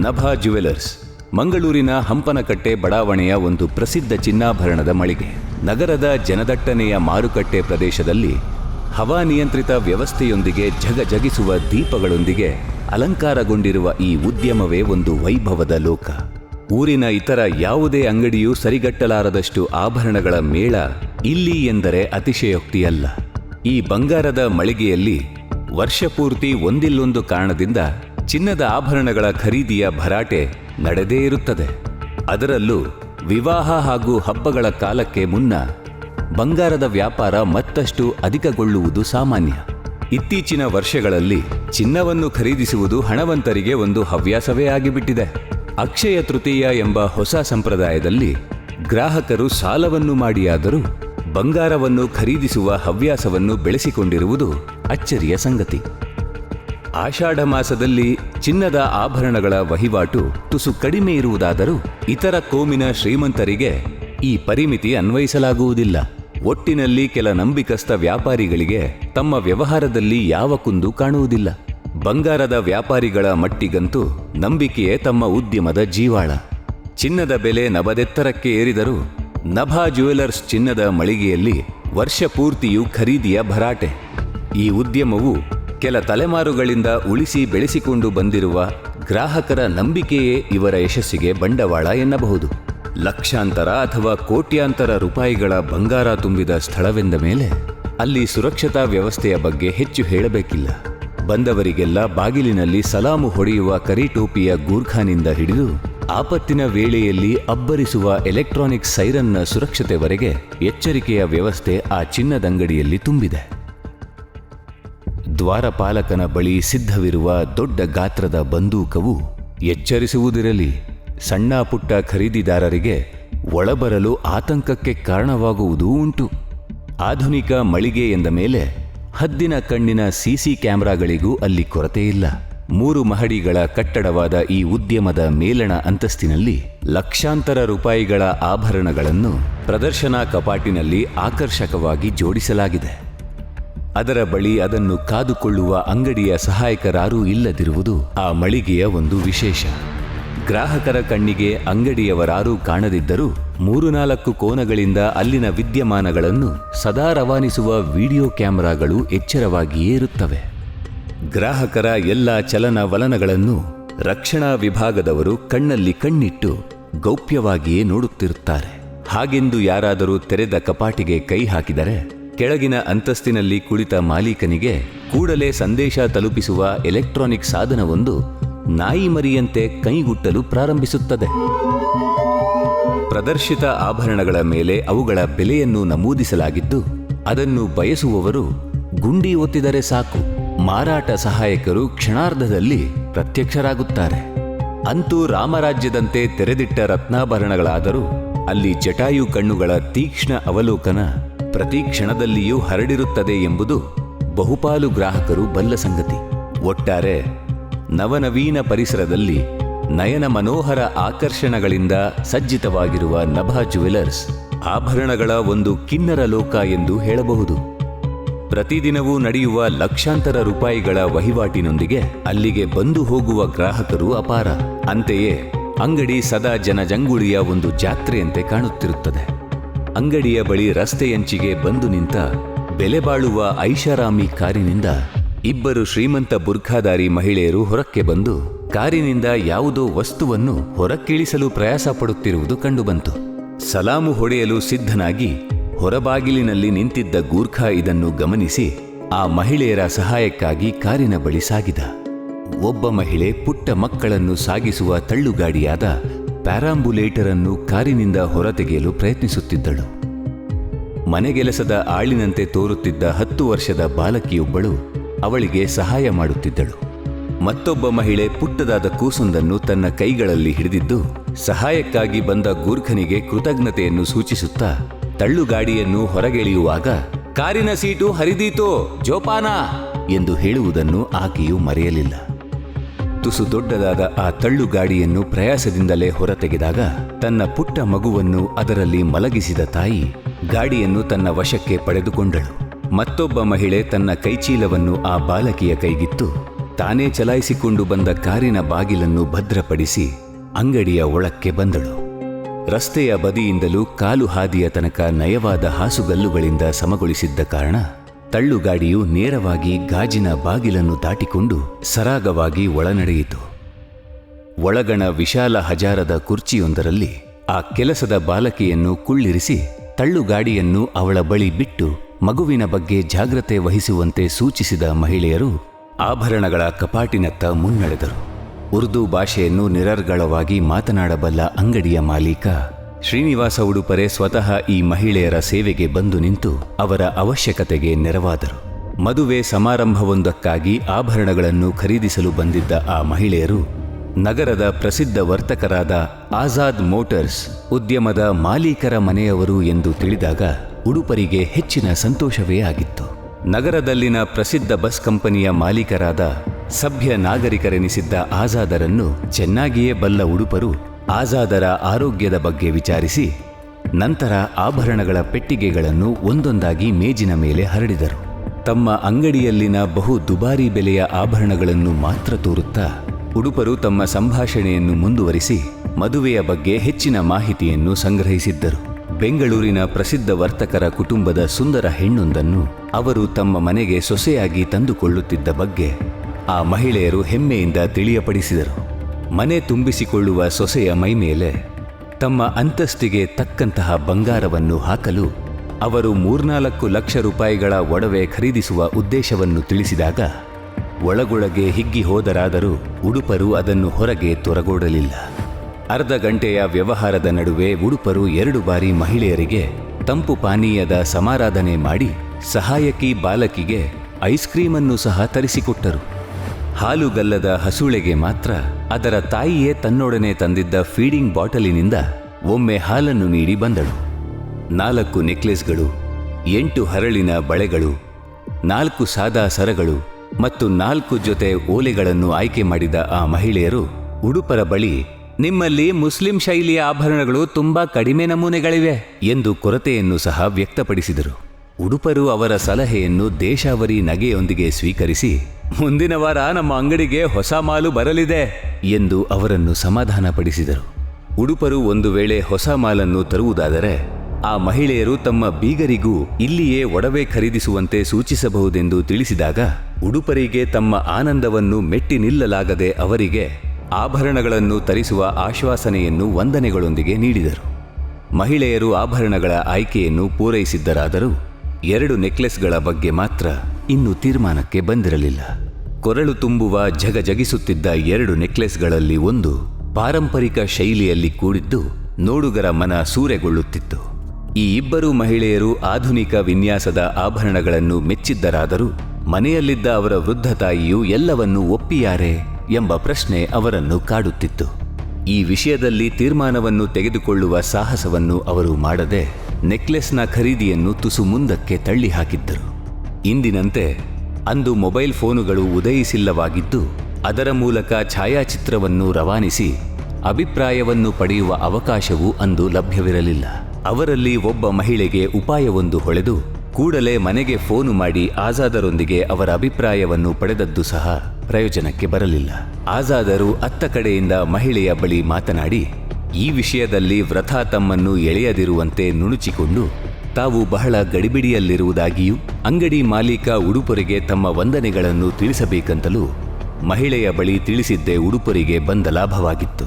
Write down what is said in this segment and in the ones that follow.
Nabha jewellers, ಮಂಗಳೂರಿನ ಹಂಪನಕಟ್ಟೆ ಬಡಾವಣೆಯ ಒಂದು ಪ್ರಸಿದ್ಧ ಚಿನ್ನಾಭರಣದ ಮಳಿಗೆ. ನಗರದ ಜನದಟ್ಟಣೆಯ ಮಾರುಕಟ್ಟೆ ಪ್ರದೇಶದಲ್ಲಿ ಹವಾನಿಯಂತ್ರಿತ ವ್ಯವಸ್ಥೆಯೊಂದಿಗೆ ಝಗಝಗಿಸುವ ದೀಪಗಳೊಂದಿಗೆ ಅಲಂಕಾರಗೊಂಡಿರುವ ಈ ಉದ್ಯಮವೇ ಒಂದು ವೈಭವದ ಲೋಕ. ಊರಿನ ಇತರ ಯಾವುದೇ ಅಂಗಡಿಯೂ ಸರಿಗಟ್ಟಲಾರದಷ್ಟು ಆಭರಣಗಳ ಮೇಳ ಇಲ್ಲಿ ಎಂದರೆ ಅತಿಶಯೋಕ್ತಿಯಲ್ಲ. ಈ ಬಂಗಾರದ ಮಳಿಗೆಯಲ್ಲಿ ವರ್ಷಪೂರ್ತಿ ಒಂದಿಲ್ಲೊಂದು ಕಾರಣದಿಂದ ಚಿನ್ನದ ಆಭರಣಗಳ ಖರೀದಿಯ ಭರಾಟೆ ನಡೆದೇ ಇರುತ್ತದೆ. ಅದರಲ್ಲೂ ವಿವಾಹ ಹಾಗೂ ಹಬ್ಬಗಳ ಕಾಲಕ್ಕೆ ಮುನ್ನ ಬಂಗಾರದ ವ್ಯಾಪಾರ ಮತ್ತಷ್ಟು ಅಧಿಕಗೊಳ್ಳುವುದು ಸಾಮಾನ್ಯ. ಇತ್ತೀಚಿನ ವರ್ಷಗಳಲ್ಲಿ ಚಿನ್ನವನ್ನು ಖರೀದಿಸುವುದು ಹಣವಂತರಿಗೆ ಒಂದು ಹವ್ಯಾಸವೇ ಆಗಿಬಿಟ್ಟಿದೆ. ಅಕ್ಷಯ ತೃತೀಯ ಎಂಬ ಹೊಸ ಸಂಪ್ರದಾಯದಲ್ಲಿ ಗ್ರಾಹಕರು ಸಾಲವನ್ನು ಮಾಡಿಯಾದರೂ ಬಂಗಾರವನ್ನು ಖರೀದಿಸುವ ಹವ್ಯಾಸವನ್ನು ಬೆಳೆಸಿಕೊಂಡಿರುವುದು ಅಚ್ಚರಿಯ ಸಂಗತಿ. ಆಷಾಢ ಮಾಸದಲ್ಲಿ ಚಿನ್ನದ ಆಭರಣಗಳ ವಹಿವಾಟು ತುಸು ಕಡಿಮೆ ಇರುವುದಾದರೂ ಇತರ ಕೋಮಿನ ಶ್ರೀಮಂತರಿಗೆ ಈ ಪರಿಮಿತಿ ಅನ್ವಯಿಸಲಾಗುವುದಿಲ್ಲ. ಒಟ್ಟಿನಲ್ಲಿ ಕೆಲ ನಂಬಿಕಸ್ಥ ವ್ಯಾಪಾರಿಗಳಿಗೆ ತಮ್ಮ ವ್ಯವಹಾರದಲ್ಲಿ ಯಾವ ಕುಂದು ಕಾಣುವುದಿಲ್ಲ. ಬಂಗಾರದ ವ್ಯಾಪಾರಿಗಳ ಮಟ್ಟಿಗಂತೂ ನಂಬಿಕೆಯೇ ತಮ್ಮ ಉದ್ಯಮದ ಜೀವಾಳ. ಚಿನ್ನದ ಬೆಲೆ ನಬದೆತ್ತರಕ್ಕೆ ಏರಿದರೂ ನಭಾ ಜ್ಯುವೆಲರ್ಸ್ ಚಿನ್ನದ ಮಳಿಗೆಯಲ್ಲಿ ವರ್ಷ ಪೂರ್ತಿಯೂ ಖರೀದಿಯ ಭರಾಟೆ. ಈ ಉದ್ಯಮವು ಕೆಲ ತಲೆಮಾರುಗಳಿಂದ ಉಳಿಸಿ ಬೆಳೆಸಿಕೊಂಡು ಬಂದಿರುವ ಗ್ರಾಹಕರ ನಂಬಿಕೆಯೇ ಇವರ ಯಶಸ್ಸಿಗೆ ಬಂಡವಾಳ ಎನ್ನಬಹುದು. ಲಕ್ಷಾಂತರ ಅಥವಾ ಕೋಟ್ಯಾಂತರ ರೂಪಾಯಿಗಳ ಬಂಗಾರ ತುಂಬಿದ ಸ್ಥಳವೆಂದ ಮೇಲೆ ಅಲ್ಲಿ ಸುರಕ್ಷತಾ ವ್ಯವಸ್ಥೆಯ ಬಗ್ಗೆ ಹೆಚ್ಚು ಹೇಳಬೇಕಿಲ್ಲ. ಬಂದವರಿಗೆಲ್ಲ ಬಾಗಿಲಿನಲ್ಲಿ ಸಲಾಮು ಹೊಡೆಯುವ ಕರಿಟೋಪಿಯ ಗೂರ್ಖಾನಿಂದ ಹಿಡಿದು ಆಪತ್ತಿನ ವೇಳೆಯಲ್ಲಿ ಅಬ್ಬರಿಸುವ ಎಲೆಕ್ಟ್ರಾನಿಕ್ ಸೈರನ್ನ ಸುರಕ್ಷತೆವರೆಗೆ ಎಚ್ಚರಿಕೆಯ ವ್ಯವಸ್ಥೆ ಆ ಚಿನ್ನದಂಗಡಿಯಲ್ಲಿ ತುಂಬಿದೆ. ದ್ವಾರಪಾಲಕನ ಬಳಿ ಸಿದ್ಧವಿರುವ ದೊಡ್ಡ ಗಾತ್ರದ ಬಂದೂಕವು ಎಚ್ಚರಿಸುವುದಿರಲಿ. ಸಣ್ಣ ಪುಟ್ಟ ಖರೀದಿದಾರರಿಗೆ ಒಳಬರಲು ಆತಂಕಕ್ಕೆ ಕಾರಣವಾಗುವುದೂ ಉಂಟು. ಆಧುನಿಕ ಮಳಿಗೆ ಎಂದ ಮೇಲೆ ಹದ್ದಿನ ಕಣ್ಣಿನ ಸಿಸಿ ಕ್ಯಾಮೆರಾಗಳಿಗೂ ಅಲ್ಲಿ ಕೊರತೆಯಿಲ್ಲ ಮೂರು ಮಹಡಿಗಳ ಕಟ್ಟಡವಾದ ಈ ಉದ್ಯಮದ ಮೇಲಣ ಅಂತಸ್ತಿನಲ್ಲಿ ಲಕ್ಷಾಂತರ ರೂಪಾಯಿಗಳ ಆಭರಣಗಳನ್ನು ಪ್ರದರ್ಶನ ಕಪಾಟಿನಲ್ಲಿ ಆಕರ್ಷಕವಾಗಿ ಜೋಡಿಸಲಾಗಿದೆ. ಅದರ ಬಳಿ ಅದನ್ನು ಕಾದುಕೊಳ್ಳುವ ಅಂಗಡಿಯ ಸಹಾಯಕರಾರೂ ಇಲ್ಲದಿರುವುದು ಆ ಮಳಿಗೆಯ ಒಂದು ವಿಶೇಷ. ಗ್ರಾಹಕರ ಕಣ್ಣಿಗೆ ಅಂಗಡಿಯವರಾರೂ ಕಾಣದಿದ್ದರೂ ಮೂರು ನಾಲ್ಕು ಕೋನಗಳಿಂದ ಅಲ್ಲಿನ ವಿದ್ಯಮಾನಗಳನ್ನು ಸದಾ ರವಾನಿಸುವ ವಿಡಿಯೋ ಕ್ಯಾಮೆರಾಗಳು ಎಚ್ಚರವಾಗಿಯೇ ಇರುತ್ತವೆ. ಗ್ರಾಹಕರ ಎಲ್ಲ ಚಲನವಲನಗಳನ್ನು ರಕ್ಷಣಾ ವಿಭಾಗದವರು ಕಣ್ಣಲ್ಲಿ ಕಣ್ಣಿಟ್ಟು ಗೌಪ್ಯವಾಗಿಯೇ ನೋಡುತ್ತಿರುತ್ತಾರೆ. ಹಾಗೆಂದು ಯಾರಾದರೂ ತೆರೆದ ಕಪಾಟಿಗೆ ಕೈ ಹಾಕಿದರೆ ಕೆಳಗಿನ ಅಂತಸ್ತಿನಲ್ಲಿ ಕುಳಿತ ಮಾಲೀಕನಿಗೆ ಕೂಡಲೇ ಸಂದೇಶ ತಲುಪಿಸುವ ಎಲೆಕ್ಟ್ರಾನಿಕ್ ಸಾಧನವೊಂದು ನಾಯಿ ಮರಿಯಂತೆ ಕೈಗುಟ್ಟಲು ಪ್ರಾರಂಭಿಸುತ್ತದೆ. ಪ್ರದರ್ಶಿತ ಆಭರಣಗಳ ಮೇಲೆ ಅವುಗಳ ಬೆಲೆಯನ್ನು ನಮೂದಿಸಲಾಗಿದ್ದು, ಅದನ್ನು ಬಯಸುವವರು ಗುಂಡಿ ಒತ್ತಿದರೆ ಸಾಕು. ಮಾರಾಟ ಸಹಾಯಕರು ಕ್ಷಣಾರ್ಧದಲ್ಲಿ ಪ್ರತ್ಯಕ್ಷರಾಗುತ್ತಾರೆ. ಅಂತೂ ರಾಮರಾಜ್ಯದಂತೆ ತೆರೆದಿಟ್ಟ ರತ್ನಾಭರಣಗಳಾದರೂ ಅಲ್ಲಿ ಜಟಾಯು ಕಣ್ಣುಗಳ ತೀಕ್ಷ್ಣ ಅವಲೋಕನ ಪ್ರತಿ ಕ್ಷಣದಲ್ಲಿಯೂ ಹರಡಿರುತ್ತದೆ ಎಂಬುದು ಬಹುಪಾಲು ಗ್ರಾಹಕರು ಬಲ್ಲ ಸಂಗತಿ. ಒಟ್ಟಾರೆ, ನವನವೀನ ಪರಿಸರದಲ್ಲಿ ನಯನ ಮನೋಹರ ಆಕರ್ಷಣಗಳಿಂದ ಸಜ್ಜಿತವಾಗಿರುವ ನಭಾ ಜ್ಯುವೆಲರ್ಸ್ ಆಭರಣಗಳ ಒಂದು ಕಿನ್ನರ ಲೋಕ ಎಂದು ಹೇಳಬಹುದು. ಪ್ರತಿದಿನವೂ ನಡೆಯುವ ಲಕ್ಷಾಂತರ ರೂಪಾಯಿಗಳ ವಹಿವಾಟಿನೊಂದಿಗೆ ಅಲ್ಲಿಗೆ ಬಂದು ಹೋಗುವ ಗ್ರಾಹಕರು ಅಪಾರ. ಅಂತೆಯೇ, ಅಂಗಡಿ ಸದಾ ಜನಜಂಗುಳಿಯ ಒಂದು ಜಾತ್ರೆಯಂತೆ ಕಾಣುತ್ತಿರುತ್ತದೆ. ಅಂಗಡಿಯ ಬಳಿ ರಸ್ತೆಯಂಚಿಗೆ ಬಂದು ನಿಂತ ಬೆಲೆಬಾಳುವ ಐಷಾರಾಮಿ ಕಾರಿನಿಂದ ಇಬ್ಬರು ಶ್ರೀಮಂತ ಬುರ್ಖಾದಾರಿ ಮಹಿಳೆಯರು ಹೊರಕ್ಕೆ ಬಂದು ಕಾರಿನಿಂದ ಯಾವುದೋ ವಸ್ತುವನ್ನು ಹೊರಕ್ಕಿಳಿಸಲು ಪ್ರಯಾಸ ಪಡುತ್ತಿರುವುದು ಕಂಡುಬಂತು. ಸಲಾಮು ಹೊಡೆಯಲು ಸಿದ್ಧನಾಗಿ ಹೊರಬಾಗಿಲಿನಲ್ಲಿ ನಿಂತಿದ್ದ ಗೂರ್ಖಾ ಇದನ್ನು ಗಮನಿಸಿ ಆ ಮಹಿಳೆಯರ ಸಹಾಯಕ್ಕಾಗಿ ಕಾರಿನ ಬಳಿ ಸಾಗಿದ. ಒಬ್ಬ ಮಹಿಳೆ ಪುಟ್ಟ ಮಕ್ಕಳನ್ನು ಸಾಗಿಸುವ ತಳ್ಳುಗಾಡಿಯಾದ ಪ್ಯಾರಾಂಬುಲೇಟರ್ ಅನ್ನು ಕಾರಿನಿಂದ ಹೊರತೆಗೆಯಲು ಪ್ರಯತ್ನಿಸುತ್ತಿದ್ದಳು. ಮನೆಗೆಲಸದ ಆಳಿನಂತೆ ತೋರುತ್ತಿದ್ದ ಹತ್ತು ವರ್ಷದ ಬಾಲಕಿಯೊಬ್ಬಳು ಅವಳಿಗೆ ಸಹಾಯ ಮಾಡುತ್ತಿದ್ದಳು. ಮತ್ತೊಬ್ಬ ಮಹಿಳೆ ಪುಟ್ಟದಾದ ಕೂಸೊಂದನ್ನು ತನ್ನ ಕೈಗಳಲ್ಲಿ ಹಿಡಿದಿದ್ದು, ಸಹಾಯಕ್ಕಾಗಿ ಬಂದ ಗೂರ್ಖನಿಗೆ ಕೃತಜ್ಞತೆಯನ್ನು ಸೂಚಿಸುತ್ತಾ ತಳ್ಳುಗಾಡಿಯನ್ನು ಹೊರಗೆಳೆಯುವಾಗ, ಕಾರಿನ ಸೀಟು ಹರಿದೀತೋ, ಜೋಪಾನ! ಎಂದು ಹೇಳುವುದನ್ನು ಆಕೆಯು ಮರೆಯಲಿಲ್ಲ. ತುಸು ದೊಡ್ಡದಾದ ಆ ತಳ್ಳುಗಾಡಿಯನ್ನು ಪ್ರಯಾಸದಿಂದಲೇ ಹೊರತೆಗೆದಾಗ ತನ್ನ ಪುಟ್ಟ ಮಗುವನ್ನು ಅದರಲ್ಲಿ ಮಲಗಿಸಿದ ತಾಯಿ ಗಾಡಿಯನ್ನು ತನ್ನ ವಶಕ್ಕೆ ಪಡೆದುಕೊಂಡಳು. ಮತ್ತೊಬ್ಬ ಮಹಿಳೆ ತನ್ನ ಕೈಚೀಲವನ್ನು ಆ ಬಾಲಕಿಯ ಕೈಗಿತ್ತು. ತಾನೇ ಚಲಾಯಿಸಿಕೊಂಡು ಬಂದ ಕಾರಿನ ಬಾಗಿಲನ್ನು ಭದ್ರಪಡಿಸಿ ಅಂಗಡಿಯ ಒಳಕ್ಕೆ ಬಂದಳು. ರಸ್ತೆಯ ಬದಿಯಿಂದಲೂ ಕಾಲು ಹಾದಿಯ ತನಕ ನಯವಾದ ಹಾಸುಗಲ್ಲುಗಳಿಂದ ಸಮಗೊಳಿಸಿದ್ದ ಕಾರಣ ತಳ್ಳುಗಾಡಿಯು ನೇರವಾಗಿ ಗಾಜಿನ ಬಾಗಿಲನ್ನು ದಾಟಿಕೊಂಡು ಸರಾಗವಾಗಿ ಒಳನಡೆಯಿತು. ಒಳಗಣ ವಿಶಾಲ ಹಜಾರದ ಕುರ್ಚಿಯೊಂದರಲ್ಲಿ ಆ ಕೆಲಸದ ಬಾಲಕಿಯನ್ನು ಕುಳ್ಳಿರಿಸಿ ತಳ್ಳುಗಾಡಿಯನ್ನು ಅವಳ ಬಳಿ ಬಿಟ್ಟು ಮಗುವಿನ ಬಗ್ಗೆ ಜಾಗ್ರತೆ ವಹಿಸುವಂತೆ ಸೂಚಿಸಿದ ಮಹಿಳೆಯರು ಆಭರಣಗಳ ಕಪಾಟಿನತ್ತ ಮುನ್ನಡೆದರು. ಉರ್ದು ಭಾಷೆಯನ್ನು ನಿರರ್ಗಳವಾಗಿ ಮಾತನಾಡಬಲ್ಲ ಅಂಗಡಿಯ ಮಾಲೀಕ ಶ್ರೀನಿವಾಸ ಉಡುಪರೆ ಸ್ವತಃ ಈ ಮಹಿಳೆಯರ ಸೇವೆಗೆ ಬಂದು ನಿಂತು ಅವರ ಅವಶ್ಯಕತೆಗೆ ನೆರವಾದರು. ಮದುವೆ ಸಮಾರಂಭವೊಂದಕ್ಕಾಗಿ ಆಭರಣಗಳನ್ನು ಖರೀದಿಸಲು ಬಂದಿದ್ದ ಆ ಮಹಿಳೆಯರು ನಗರದ ಪ್ರಸಿದ್ಧ ವರ್ತಕರಾದ ಆಜಾದ್ ಮೋಟರ್ಸ್ ಉದ್ಯಮದ ಮಾಲೀಕರ ಮನೆಯವರು ಎಂದು ತಿಳಿದಾಗ ಉಡುಪರಿಗೆ ಹೆಚ್ಚಿನ ಸಂತೋಷವೇ ಆಗಿತ್ತು. ನಗರದಲ್ಲಿನ ಪ್ರಸಿದ್ಧ ಬಸ್ ಕಂಪನಿಯ ಮಾಲೀಕರಾದ ಸಭ್ಯ ನಾಗರಿಕರೆನಿಸಿದ್ದ ಆಜಾದರನ್ನು ಚೆನ್ನಾಗಿಯೇ ಬಲ್ಲ ಉಡುಪರು ಆಜಾದರ ಆರೋಗ್ಯದ ಬಗ್ಗೆ ವಿಚಾರಿಸಿ ನಂತರ ಆಭರಣಗಳ ಪೆಟ್ಟಿಗೆಗಳನ್ನು ಒಂದೊಂದಾಗಿ ಮೇಜಿನ ಮೇಲೆ ಹರಡಿದರು. ತಮ್ಮ ಅಂಗಡಿಯಲ್ಲಿನ ಬಹು ದುಬಾರಿ ಬೆಲೆಯ ಆಭರಣಗಳನ್ನು ಮಾತ್ರ ತೋರುತ್ತಾ ಉಡುಪರು ತಮ್ಮ ಸಂಭಾಷಣೆಯನ್ನು ಮುಂದುವರಿಸಿ ಮದುವೆಯ ಬಗ್ಗೆ ಹೆಚ್ಚಿನ ಮಾಹಿತಿಯನ್ನು ಸಂಗ್ರಹಿಸಿದ್ದರು. ಬೆಂಗಳೂರಿನ ಪ್ರಸಿದ್ಧ ವರ್ತಕರ ಕುಟುಂಬದ ಸುಂದರ ಹೆಣ್ಣೊಂದನ್ನು ಅವರು ತಮ್ಮ ಮನೆಗೆ ಸೊಸೆಯಾಗಿ ತಂದುಕೊಳ್ಳುತ್ತಿದ್ದ ಬಗ್ಗೆ ಆ ಮಹಿಳೆಯರು ಹೆಮ್ಮೆಯಿಂದ ತಿಳಿಯಪಡಿಸಿದರು. ಮನೆ ತುಂಬಿಸಿಕೊಳ್ಳುವ ಸೊಸೆಯ ಮೈಮೇಲೆ ತಮ್ಮ ಅಂತಸ್ತಿಗೆ ತಕ್ಕಂತಹ ಬಂಗಾರವನ್ನು ಹಾಕಲು ಅವರು ಮೂರ್ನಾಲ್ಕು ಲಕ್ಷ ರೂಪಾಯಿಗಳ ಒಡವೆ ಖರೀದಿಸುವ ಉದ್ದೇಶವನ್ನು ತಿಳಿಸಿದಾಗ ಒಳಗೊಳಗೆ ಹಿಗ್ಗಿ ಹೋದರಾದರೂ ಉಡುಪರು ಅದನ್ನು ಹೊರಗೆ ತೊರಗೋಡಲಿಲ್ಲ. ಅರ್ಧ ಗಂಟೆಯ ವ್ಯವಹಾರದ ನಡುವೆ ಉಡುಪರು ಎರಡು ಬಾರಿ ಮಹಿಳೆಯರಿಗೆ ತಂಪು ಪಾನೀಯದ ಸಮಾರಾಧನೆ ಮಾಡಿ ಸಹಾಯಕಿ ಬಾಲಕಿಗೆ ಐಸ್ ಕ್ರೀಮನ್ನು ಸಹ ತರಿಸಿಕೊಟ್ಟರು. ಹಾಲುಗಲ್ಲದ ಹಸುಳೆಗೆ ಮಾತ್ರ ಅದರ ತಾಯಿಯೇ ತನ್ನೊಡನೆ ತಂದಿದ್ದ ಫೀಡಿಂಗ್ ಬಾಟಲಿನಿಂದ ಒಮ್ಮೆ ಹಾಲನ್ನು ನೀಡಿ ಬಂದಳು. ನಾಲ್ಕು ನೆಕ್ಲೆಸ್ಗಳು, ಎಂಟು ಹರಳಿನ ಬಳೆಗಳು, ನಾಲ್ಕು ಸಾದಾ ಸರಗಳು ಮತ್ತು ನಾಲ್ಕು ಜೊತೆ ಓಲೆಗಳನ್ನು ಆಯ್ಕೆ ಮಾಡಿದ ಆ ಮಹಿಳೆಯರು ಉಡುಪರ ಬಳಿ, ನಿಮ್ಮಲ್ಲಿ ಮುಸ್ಲಿಂ ಶೈಲಿಯ ಆಭರಣಗಳು ತುಂಬಾ ಕಡಿಮೆ ನಮೂನೆಗಳಿವೆ ಎಂದು ಕೊರತೆಯನ್ನು ಸಹ ವ್ಯಕ್ತಪಡಿಸಿದರು. ಉಡುಪರು ಅವರ ಸಲಹೆಯನ್ನು ದೇಶಾವರಿ ನಗೆಯೊಂದಿಗೆ ಸ್ವೀಕರಿಸಿ, ಮುಂದಿನ ವಾರ ನಮ್ಮ ಅಂಗಡಿಗೆ ಹೊಸ ಮಾಲು ಬರಲಿದೆ ಎಂದು ಅವರನ್ನು ಸಮಾಧಾನಪಡಿಸಿದರು. ಉಡುಪರು ಒಂದು ವೇಳೆ ಹೊಸ ಮಾಲನ್ನು ತರುವುದಾದರೆ, ಆ ಮಹಿಳೆಯರು ತಮ್ಮ ಬೀಗರಿಗೂ ಇಲ್ಲಿಯೇ ಒಡವೆ ಖರೀದಿಸುವಂತೆ ಸೂಚಿಸಬಹುದೆಂದು ತಿಳಿಸಿದಾಗ, ಉಡುಪರಿಗೆ ತಮ್ಮ ಆನಂದವನ್ನು ಮೆಟ್ಟಿ ನಿಲ್ಲಲಾಗದೆ ಅವರಿಗೆ ಆಭರಣಗಳನ್ನು ತರಿಸುವ ಆಶ್ವಾಸನೆಯನ್ನು ವಂದನೆಗಳೊಂದಿಗೆ ನೀಡಿದರು. ಮಹಿಳೆಯರು ಆಭರಣಗಳ ಆಯ್ಕೆಯನ್ನು ಪೂರೈಸಿದ್ದರಾದರೂ ಎರಡು ನೆಕ್ಲೆಸ್ಗಳ ಬಗ್ಗೆ ಮಾತ್ರ ಇನ್ನು ತೀರ್ಮಾನಕ್ಕೆ ಬಂದಿರಲಿಲ್ಲ. ಕೊರಳು ತುಂಬುವ ಜಗಜಗಿಸುತ್ತಿದ್ದ ಎರಡು ನೆಕ್ಲೆಸ್ಗಳಲ್ಲಿ ಒಂದು ಪಾರಂಪರಿಕ ಶೈಲಿಯಲ್ಲಿ ಕೂಡಿದ್ದು ನೋಡುಗರ ಮನ ಸೂರೆಗೊಳ್ಳುತ್ತಿತ್ತು. ಈ ಇಬ್ಬರು ಮಹಿಳೆಯರು ಆಧುನಿಕ ವಿನ್ಯಾಸದ ಆಭರಣಗಳನ್ನು ಮೆಚ್ಚಿದ್ದರಾದರೂ ಮನೆಯಲ್ಲಿದ್ದ ಅವರ ವೃದ್ಧ ತಾಯಿಯು ಎಲ್ಲವನ್ನೂ ಒಪ್ಪಿಯಾರೆ ಎಂಬ ಪ್ರಶ್ನೆ ಅವರನ್ನು ಕಾಡುತ್ತಿತ್ತು. ಈ ವಿಷಯದಲ್ಲಿ ತೀರ್ಮಾನವನ್ನು ತೆಗೆದುಕೊಳ್ಳುವ ಸಾಹಸವನ್ನು ಅವರು ಮಾಡದೆ ನೆಕ್ಲೆಸ್ನ ಖರೀದಿಯನ್ನು ತುಸು ಮುಂದಕ್ಕೆ ತಳ್ಳಿ ಹಾಕಿದ್ದರು ಇಂದಿನಂತೆ ಅಂದು ಮೊಬೈಲ್ ಫೋನುಗಳು ಉದಯಿಸಿಲ್ಲವಾಗಿದ್ದು, ಅದರ ಮೂಲಕ ಛಾಯಾಚಿತ್ರವನ್ನು ರವಾನಿಸಿ ಅಭಿಪ್ರಾಯವನ್ನು ಪಡೆಯುವ ಅವಕಾಶವೂ ಅಂದು ಲಭ್ಯವಿರಲಿಲ್ಲ. ಅವರಲ್ಲಿ ಒಬ್ಬ ಮಹಿಳೆಗೆ ಉಪಾಯವೊಂದು ಹೊಳೆದು, ಕೂಡಲೇ ಮನೆಗೆ ಫೋನು ಮಾಡಿ ಆಜಾದರೊಂದಿಗೆ ಅವರ ಅಭಿಪ್ರಾಯವನ್ನು ಪಡೆದದ್ದು ಸಹ ಪ್ರಯೋಜನಕ್ಕೆ ಬರಲಿಲ್ಲ. ಆಜಾದರು ಅತ್ತ ಕಡೆಯಿಂದ ಮಹಿಳೆಯ ಬಳಿ ಮಾತನಾಡಿ ಈ ವಿಷಯದಲ್ಲಿ ವ್ರತ ತಮ್ಮನ್ನು ಎಳೆಯದಿರುವಂತೆ ನುಣುಚಿಕೊಂಡು ತಾವು ಬಹಳ ಗಡಿಬಿಡಿಯಲ್ಲಿರುವುದಾಗಿಯೂ ಅಂಗಡಿ ಮಾಲೀಕ ಉಡುಪರಿಗೆ ತಮ್ಮ ವಂದನೆಗಳನ್ನು ತಿಳಿಸಬೇಕಂತಲೂ ಮಹಿಳೆಯ ಬಳಿ ತಿಳಿಸಿದ್ದೇ ಉಡುಪರಿಗೆ ಬಂದ ಲಾಭವಾಗಿತ್ತು.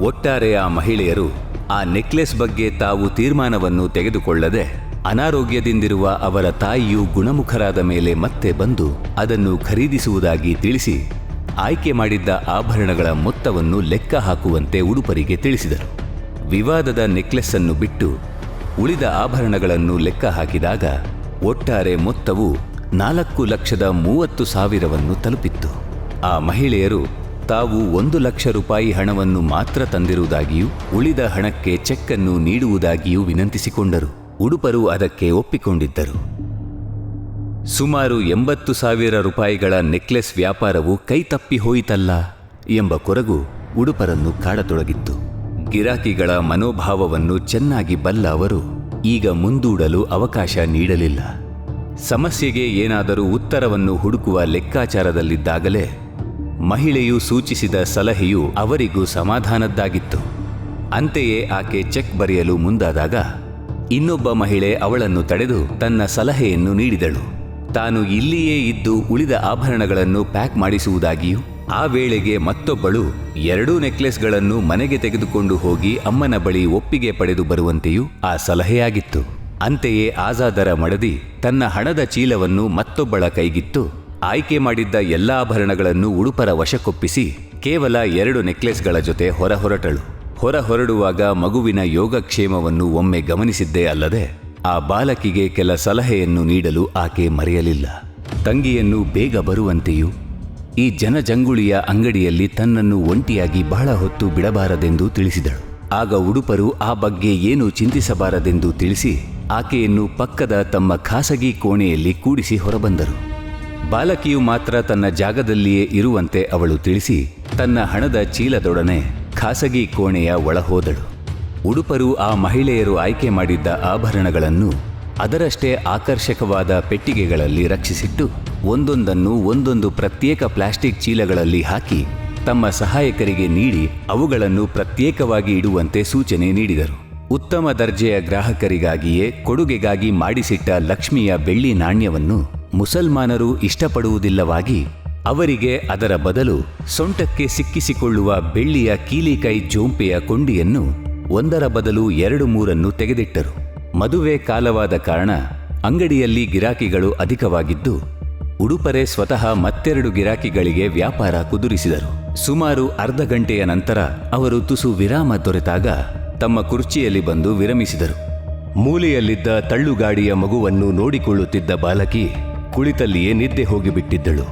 ಒಟ್ಟಾರೆ ಆ ಮಹಿಳೆಯರು ಆ ನೆಕ್ಲೆಸ್ ಬಗ್ಗೆ ತಾವು ತೀರ್ಮಾನವನ್ನು ತೆಗೆದುಕೊಳ್ಳದೆ ಅನಾರೋಗ್ಯದಿಂದಿರುವ ಅವರ ತಾಯಿಯು ಗುಣಮುಖರಾದ ಮೇಲೆ ಮತ್ತೆ ಬಂದು ಅದನ್ನು ಖರೀದಿಸುವುದಾಗಿ ತಿಳಿಸಿ ಆಯ್ಕೆ ಮಾಡಿದ್ದ ಆಭರಣಗಳ ಮೊತ್ತವನ್ನು ಲೆಕ್ಕ ಹಾಕುವಂತೆ ಉಡುಪರಿಗೆ ತಿಳಿಸಿದರು. ವಿವಾದದ ನೆಕ್ಲೆಸ್ ಅನ್ನು ಬಿಟ್ಟು ಉಳಿದ ಆಭರಣಗಳನ್ನು ಲೆಕ್ಕ ಹಾಕಿದಾಗ ಒಟ್ಟಾರೆ ಮೊತ್ತವು ನಾಲ್ಕು ಲಕ್ಷದ ಮೂವತ್ತು ಸಾವಿರವನ್ನು ತಲುಪಿತ್ತು. ಆ ಮಹಿಳೆಯರು ತಾವು ಒಂದು ಲಕ್ಷ ರೂಪಾಯಿ ಹಣವನ್ನು ಮಾತ್ರ ತಂದಿರುವುದಾಗಿಯೂ ಉಳಿದ ಹಣಕ್ಕೆ ಚೆಕ್ ಅನ್ನು ನೀಡುವುದಾಗಿಯೂ ವಿನಂತಿಸಿಕೊಂಡರು. ಉಡುಪರು ಅದಕ್ಕೆ ಒಪ್ಪಿಕೊಂಡಿದ್ದರು. ಸುಮಾರು ಎಂಬತ್ತು ಸಾವಿರ ರೂಪಾಯಿಗಳ ನೆಕ್ಲೆಸ್ ವ್ಯಾಪಾರವು ಕೈತಪ್ಪಿ ಹೋಯಿತಲ್ಲ ಎಂಬ ಕೊರಗು ಉಡುಪರನ್ನು ಕಾಡತೊಡಗಿತ್ತು ಗಿರಾಕಿಗಳ ಮನೋಭಾವವನ್ನು ಚೆನ್ನಾಗಿ ಬಲ್ಲ ಅವರು ಈಗ ಮುಂದೂಡಲು ಅವಕಾಶ ನೀಡಲಿಲ್ಲ. ಸಮಸ್ಯೆಗೆ ಏನಾದರೂ ಉತ್ತರವನ್ನು ಹುಡುಕುವ ಲೆಕ್ಕಾಚಾರದಲ್ಲಿದ್ದಾಗಲೇ ಮಹಿಳೆಯು ಸೂಚಿಸಿದ ಸಲಹೆಯು ಅವರಿಗೂ ಸಮಾಧಾನದ್ದಾಗಿತ್ತು. ಅಂತೆಯೇ ಆಕೆ ಚೆಕ್ ಬರೆಯಲು ಮುಂದಾದಾಗ, ಇನ್ನೊಬ್ಬ ಮಹಿಳೆ ಅವಳನ್ನು ತಡೆದು ತನ್ನ ಸಲಹೆಯನ್ನು ನೀಡಿದಳು. ತಾನು ಇಲ್ಲಿಯೇ ಇದ್ದು ಉಳಿದ ಆಭರಣಗಳನ್ನು ಪ್ಯಾಕ್ ಮಾಡಿಸುವುದಾಗಿಯೂ, ಆ ವೇಳೆಗೆ ಮತ್ತೊಬ್ಬಳು ಎರಡೂ ನೆಕ್ಲೆಸ್ಗಳನ್ನು ಮನೆಗೆ ತೆಗೆದುಕೊಂಡು ಹೋಗಿ ಅಮ್ಮನ ಬಳಿ ಒಪ್ಪಿಗೆ ಪಡೆದು ಬರುವಂತೆಯೂ ಆ ಸಲಹೆಯಾಗಿತ್ತು. ಅಂತೆಯೇ ಆಜಾದರ ಮಡದಿ ತನ್ನ ಹಣದ ಚೀಲವನ್ನು ಮತ್ತೊಬ್ಬಳ ಕೈಗಿತ್ತು ಆಯ್ಕೆ ಮಾಡಿದ್ದ ಎಲ್ಲ ಆಭರಣಗಳನ್ನು ಉಡುಪರ ವಶಕ್ಕೊಪ್ಪಿಸಿ ಕೇವಲ ಎರಡು ನೆಕ್ಲೆಸ್ಗಳ ಜೊತೆ ಹೊರ ಹೊರಟಳು ಹೊರ ಹೊರಡುವಾಗ ಮಗುವಿನ ಯೋಗಕ್ಷೇಮವನ್ನು ಒಮ್ಮೆ ಗಮನಿಸಿದ್ದೇ ಅಲ್ಲದೆ ಆ ಬಾಲಕಿಗೆ ಕೆಲ ಸಲಹೆಯನ್ನು ನೀಡಲು ಆಕೆ ಮರೆಯಲಿಲ್ಲ. ತಂಗಿಯನ್ನು ಬೇಗ ಬರುವಂತೆಯೂ, ಈ ಜನಜಂಗುಳಿಯ ಅಂಗಡಿಯಲ್ಲಿ ತನ್ನನ್ನು ಒಂಟಿಯಾಗಿ ಬಹಳ ಹೊತ್ತು ಬಿಡಬಾರದೆಂದು ತಿಳಿಸಿದಳು. ಆಗ ಉಡುಪರು ಆ ಬಗ್ಗೆ ಏನು ಚಿಂತಿಸಬಾರದೆಂದು ತಿಳಿಸಿ ಆಕೆಯನ್ನು ಪಕ್ಕದ ತಮ್ಮ ಖಾಸಗಿ ಕೋಣೆಯಲ್ಲಿ ಕೂಡಿಸಿ ಹೊರಬಂದರು. ಬಾಲಕಿಯು ಮಾತ್ರ ತನ್ನ ಜಾಗದಲ್ಲಿಯೇ ಇರುವಂತೆ ಅವಳು ತಿಳಿಸಿ ತನ್ನ ಹಣದ ಚೀಲದೊಡನೆ ಖಾಸಗಿ ಕೋಣೆಯ ಒಳಹೋದಳು. ಉಡುಪರು ಆ ಮಹಿಳೆಯರು ಆಯ್ಕೆ ಮಾಡಿದ್ದ ಆಭರಣಗಳನ್ನು ಅದರಷ್ಟೇ ಆಕರ್ಷಕವಾದ ಪೆಟ್ಟಿಗೆಗಳಲ್ಲಿ ರಕ್ಷಿಸಿಟ್ಟು ಒಂದೊಂದನ್ನು ಒಂದೊಂದು ಪ್ರತ್ಯೇಕ ಪ್ಲಾಸ್ಟಿಕ್ ಚೀಲಗಳಲ್ಲಿ ಹಾಕಿ ತಮ್ಮ ಸಹಾಯಕರಿಗೆ ನೀಡಿ ಅವುಗಳನ್ನು ಪ್ರತ್ಯೇಕವಾಗಿ ಇಡುವಂತೆ ಸೂಚನೆ ನೀಡಿದರು. ಉತ್ತಮ ದರ್ಜೆಯ ಗ್ರಾಹಕರಿಗಾಗಿಯೇ ಕೊಡುಗೆಗಾಗಿ ಮಾಡಿಸಿಟ್ಟ ಲಕ್ಷ್ಮಿಯ ಬೆಳ್ಳಿ ನಾಣ್ಯವನ್ನು ಮುಸಲ್ಮಾನರು ಇಷ್ಟಪಡುವುದಿಲ್ಲವಾಗಿ ಅವರಿಗೆ ಅದರ ಬದಲು ಸೊಂಟಕ್ಕೆ ಸಿಕ್ಕಿಸಿಕೊಳ್ಳುವ ಬೆಳ್ಳಿಯ ಕೀಲಿಕೈ ಜೋಂಪೆಯ ಕೊಂಡಿಯನ್ನು ಒಂದರ ಬದಲು ಎರಡು ಮೂರನ್ನು ತೆಗೆದಿಟ್ಟರು. ಮದುವೆ ಕಾಲವಾದ ಕಾರಣ ಅಂಗಡಿಯಲ್ಲಿ ಗಿರಾಕಿಗಳು ಅಧಿಕವಾಗಿದ್ದು, ಉಡುಪರೆ ಸ್ವತಃ ಮತ್ತೆರಡು ಗಿರಾಕಿಗಳಿಗೆ ವ್ಯಾಪಾರ ಕುದುರಿಸಿದರು. ಸುಮಾರು ಅರ್ಧ ಗಂಟೆಯ ನಂತರ ಅವರು ತುಸು ವಿರಾಮ ದೊರೆತಾಗ ತಮ್ಮ ಕುರ್ಚಿಯಲ್ಲಿ ಬಂದು ವಿರಮಿಸಿದರು. ಮೂಲೆಯಲ್ಲಿದ್ದ ತಳ್ಳುಗಾಡಿಯ ಮಗುವನ್ನು ನೋಡಿಕೊಳ್ಳುತ್ತಿದ್ದ ಬಾಲಕಿ ಕುಳಿತಲ್ಲಿಯೇ ನಿದ್ದೆ ಹೋಗಿಬಿಟ್ಟಿದ್ದಳು.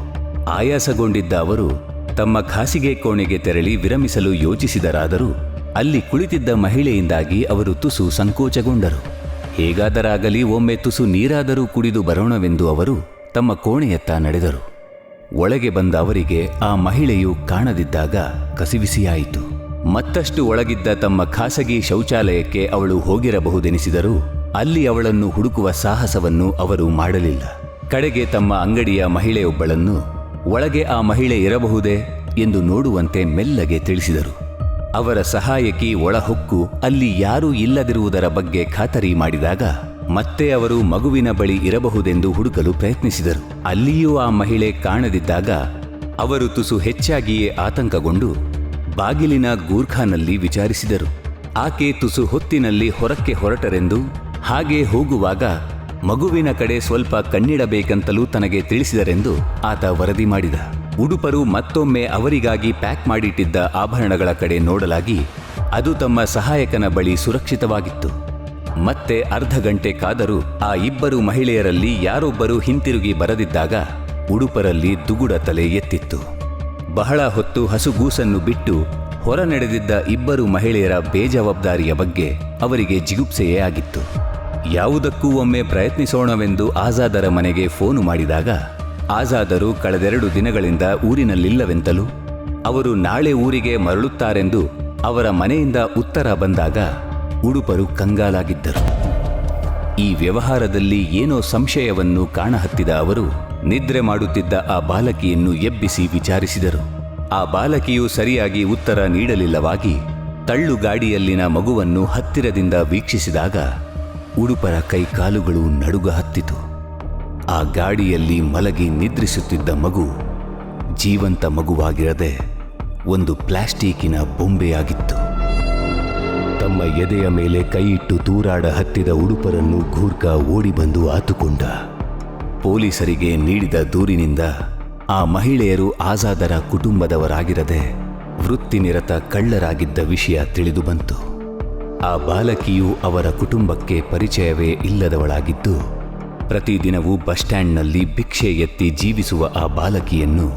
ಆಯಾಸಗೊಂಡಿದ್ದ ಅವರು ತಮ್ಮ ಖಾಸಿಗೆ ಕೋಣೆಗೆ ತೆರಳಿ ವಿರಮಿಸಲು ಯೋಚಿಸಿದರಾದರೂ ಅಲ್ಲಿ ಕುಳಿತಿದ್ದ ಮಹಿಳೆಯಿಂದಾಗಿ ಅವರು ತುಸು ಸಂಕೋಚಗೊಂಡರು. ಹೇಗಾದರಾಗಲಿ ಒಮ್ಮೆ ತುಸು ನೀರಾದರೂ ಕುಡಿದು ಬರೋಣವೆಂದು ಅವರು ತಮ್ಮ ಕೋಣೆಯತ್ತ ನಡೆದರು. ಒಳಗೆ ಬಂದ ಅವರಿಗೆ ಆ ಮಹಿಳೆಯು ಕಾಣದಿದ್ದಾಗ ಕಸಿವಿಸಿಯಾಯಿತು. ಮತ್ತಷ್ಟು ಒಳಗಿದ್ದ ತಮ್ಮ ಖಾಸಗಿ ಶೌಚಾಲಯಕ್ಕೆ ಅವಳು ಹೋಗಿರಬಹುದೆನಿಸಿದರೂ ಅಲ್ಲಿ ಅವಳನ್ನು ಹುಡುಕುವ ಸಾಹಸವನ್ನು ಅವರು ಮಾಡಲಿಲ್ಲ. ಕಡೆಗೆ ತಮ್ಮ ಅಂಗಡಿಯ ಮಹಿಳೆಯೊಬ್ಬಳನ್ನು, ಒಳಗೆ ಆ ಮಹಿಳೆ ಇರಬಹುದೇ? ಎಂದು ನೋಡುವಂತೆ ಮೆಲ್ಲಗೆ ತಿಳಿಸಿದರು. ಅವರ ಸಹಾಯಕಿ ಒಳಹೊಕ್ಕು ಅಲ್ಲಿ ಯಾರೂ ಇಲ್ಲದಿರುವುದರ ಬಗ್ಗೆ ಖಾತರಿ ಮಾಡಿದಾಗ ಮತ್ತೆ ಅವರು ಮಗುವಿನ ಬಳಿ ಇರಬಹುದೆಂದು ಹುಡುಕಲು ಪ್ರಯತ್ನಿಸಿದರು. ಅಲ್ಲಿಯೂ ಆ ಮಹಿಳೆ ಕಾಣದಿದ್ದಾಗ ಅವರು ತುಸು ಹೆಚ್ಚಾಗಿಯೇ ಆತಂಕಗೊಂಡು ಬಾಗಿಲಿನ ಗೂರ್ಖಾನಲ್ಲಿ ವಿಚಾರಿಸಿದರು. ಆಕೆ ತುಸು ಹೊತ್ತಿನಲ್ಲಿ ಹೊರಕ್ಕೆ ಹೊರಟರೆಂದು ಹಾಗೆ ಹೋಗುವಾಗ ಮಗುವಿನ ಕಡೆ ಸ್ವಲ್ಪ ಕಣ್ಣಿಡಬೇಕಂತಲೂ ತನಗೆ ತಿಳಿಸಿದರೆಂದು ಆತ ವರದಿ ಮಾಡಿದ. ಉಡುಪರು ಮತ್ತೊಮ್ಮೆ ಅವರಿಗಾಗಿ ಪ್ಯಾಕ್ ಮಾಡಿಟ್ಟಿದ್ದ ಆಭರಣಗಳ ಕಡೆ ನೋಡಲಾಗಿ ಅದು ತಮ್ಮ ಸಹಾಯಕನ ಬಳಿ ಸುರಕ್ಷಿತವಾಗಿತ್ತು. ಮತ್ತೆ ಅರ್ಧ ಗಂಟೆ ಕಾದರೂ ಆ ಇಬ್ಬರು ಮಹಿಳೆಯರಲ್ಲಿ ಯಾರೊಬ್ಬರು ಹಿಂತಿರುಗಿ ಬರದಿದ್ದಾಗ ಉಡುಪರಲ್ಲಿ ದುಗುಡ ತಲೆ ಎತ್ತಿತ್ತು. ಬಹಳ ಹೊತ್ತು ಹಸುಗೂಸನ್ನು ಬಿಟ್ಟು ಹೊರ ನಡೆದಿದ್ದ ಇಬ್ಬರು ಮಹಿಳೆಯರ ಬೇಜವಾಬ್ದಾರಿಯ ಬಗ್ಗೆ ಅವರಿಗೆ ಜಿಗುಪ್ಸೆಯೇ ಆಗಿತ್ತು. ಯಾವುದಕ್ಕೂ ಒಮ್ಮೆ ಪ್ರಯತ್ನಿಸೋಣವೆಂದು ಆಜಾದರ ಮನೆಗೆ ಫೋನು ಮಾಡಿದಾಗ ಆಜಾದರು ಕಳೆದೆರಡು ದಿನಗಳಿಂದ ಊರಿನಲ್ಲಿಲ್ಲವೆಂತಲೂ ಅವರು ನಾಳೆ ಊರಿಗೆ ಮರಳುತ್ತಾರೆಂದು ಅವರ ಮನೆಯಿಂದ ಉತ್ತರ ಬಂದಾಗ ಉಡುಪರು ಕಂಗಾಲಾಗಿದ್ದರು. ಈ ವ್ಯವಹಾರದಲ್ಲಿ ಏನೋ ಸಂಶಯವನ್ನು ಕಾಣಹತ್ತಿದ ಅವರು ನಿದ್ರೆ ಮಾಡುತ್ತಿದ್ದ ಆ ಬಾಲಕಿಯನ್ನು ಎಬ್ಬಿಸಿ ವಿಚಾರಿಸಿದರು. ಆ ಬಾಲಕಿಯು ಸರಿಯಾಗಿ ಉತ್ತರ ನೀಡಲಿಲ್ಲವಾಗಿ ತಳ್ಳು ಗಾಡಿಯಲ್ಲಿನ ಮಗುವನ್ನು ಹತ್ತಿರದಿಂದ ವೀಕ್ಷಿಸಿದಾಗ ಉಡುಪರ ಕೈಕಾಲುಗಳು ನಡುಗ ಹತ್ತಿತು ಆ ಗಾಡಿಯಲ್ಲಿ ಮಲಗಿ ನಿದ್ರಿಸುತ್ತಿದ್ದ ಮಗು ಜೀವಂತ ಮಗುವಾಗಿರದೆ ಒಂದು ಪ್ಲಾಸ್ಟಿಕಿನ ಬೊಂಬೆಯಾಗಿತ್ತು. ತಮ್ಮ ಎದೆಯ ಮೇಲೆ ಕೈಯಿಟ್ಟು ತೂರಾಡ ಹತ್ತಿದ ಉಡುಪರನ್ನು ಘೂರ್ಖ ಓಡಿ ಬಂದು ಆತುಕೊಂಡ. ಪೊಲೀಸರಿಗೆ ನೀಡಿದ ದೂರಿನಿಂದ ಆ ಮಹಿಳೆಯರು ಆಜಾದರ ಕುಟುಂಬದವರಾಗಿರದೆ ವೃತ್ತಿನಿರತ ಕಳ್ಳರಾಗಿದ್ದ ವಿಷಯ ತಿಳಿದುಬಂತು ಆ ಬಾಲಕಿಯು ಅವರ ಕುಟುಂಬಕ್ಕೆ ಪರಿಚಯವೇ ಇಲ್ಲದವಳಾಗಿದ್ದು ಪ್ರತಿದಿನವೂ ಬಸ್ ಸ್ಟ್ಯಾಂಡ್ನಲ್ಲಿ ಭಿಕ್ಷೆ ಎತ್ತಿ ಜೀವಿಸುವ ಆ ಬಾಲಕಿಯನ್ನು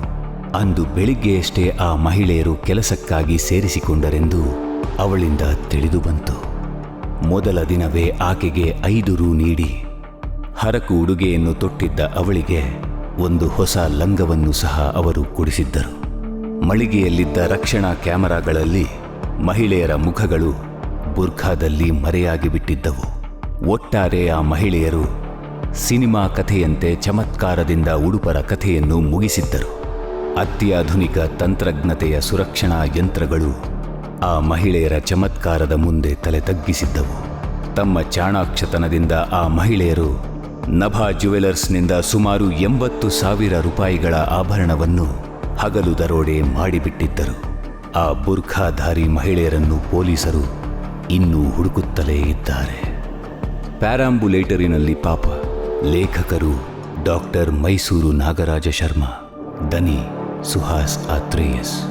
ಅಂದು ಬೆಳಿಗ್ಗೆಯಷ್ಟೇ ಆ ಮಹಿಳೆಯರು ಕೆಲಸಕ್ಕಾಗಿ ಸೇರಿಸಿಕೊಂಡರೆಂದು ಅವಳಿಂದ ತಿಳಿದು ಬಂತು. ಮೊದಲ ದಿನವೇ ಆಕೆಗೆ ಐದು ರೂ ನೀಡಿ ಹರಕು ಉಡುಗೆಯನ್ನು ತೊಟ್ಟಿದ್ದ ಅವಳಿಗೆ ಒಂದು ಹೊಸ ಲಂಗವನ್ನು ಸಹ ಅವರು ಕೊಡಿಸಿದ್ದರು. ಮಳಿಗೆಯಲ್ಲಿದ್ದ ರಕ್ಷಣಾ ಕ್ಯಾಮರಾಗಳಲ್ಲಿ ಮಹಿಳೆಯರ ಮುಖಗಳು ಬುರ್ಖಾದಲ್ಲಿ ಮರೆಯಾಗಿ ಬಿಟ್ಟಿದ್ದವು ಒಟ್ಟಾರೆ ಆ ಮಹಿಳೆಯರು ಸಿನಿಮಾ ಕಥೆಯಂತೆ ಚಮತ್ಕಾರದಿಂದ ಉಡುಪರ ಕಥೆಯನ್ನು ಮುಗಿಸಿದ್ದರು. ಅತ್ಯಾಧುನಿಕ ತಂತ್ರಜ್ಞತೆಯ ಸುರಕ್ಷಣಾ ಯಂತ್ರಗಳು ಆ ಮಹಿಳೆಯರ ಚಮತ್ಕಾರದ ಮುಂದೆ ತಲೆ ತಗ್ಗಿಸಿದ್ದವು. ತಮ್ಮ ಚಾಣಾಕ್ಷತನದಿಂದ ಆ ಮಹಿಳೆಯರು ನಭಾ ಜ್ಯುವೆಲರ್ಸ್ನಿಂದ ಸುಮಾರು ಎಂಬತ್ತು ಸಾವಿರ ರೂಪಾಯಿಗಳ ಆಭರಣವನ್ನು ಹಗಲು ದರೋಡೆ ಮಾಡಿಬಿಟ್ಟಿದ್ದರು. ಆ ಬುರ್ಖಾಧಾರಿ ಮಹಿಳೆಯರನ್ನು ಪೊಲೀಸರು ಇನ್ನೂ ಹುಡುಕುತ್ತಲೇ ಇದ್ದಾರೆ. ಪ್ಯಾರಾಂಬುಲೇಟರಿನಲ್ಲಿ ಪಾಪ ಲೇಖಕರು ಡಾಕ್ಟರ್ ಮೈಸೂರು ನಾಗರಾಜ ಶರ್ಮಾ ದನಿ ಸುಹಾಸ್ ಆತ್ರೇಯಸ್.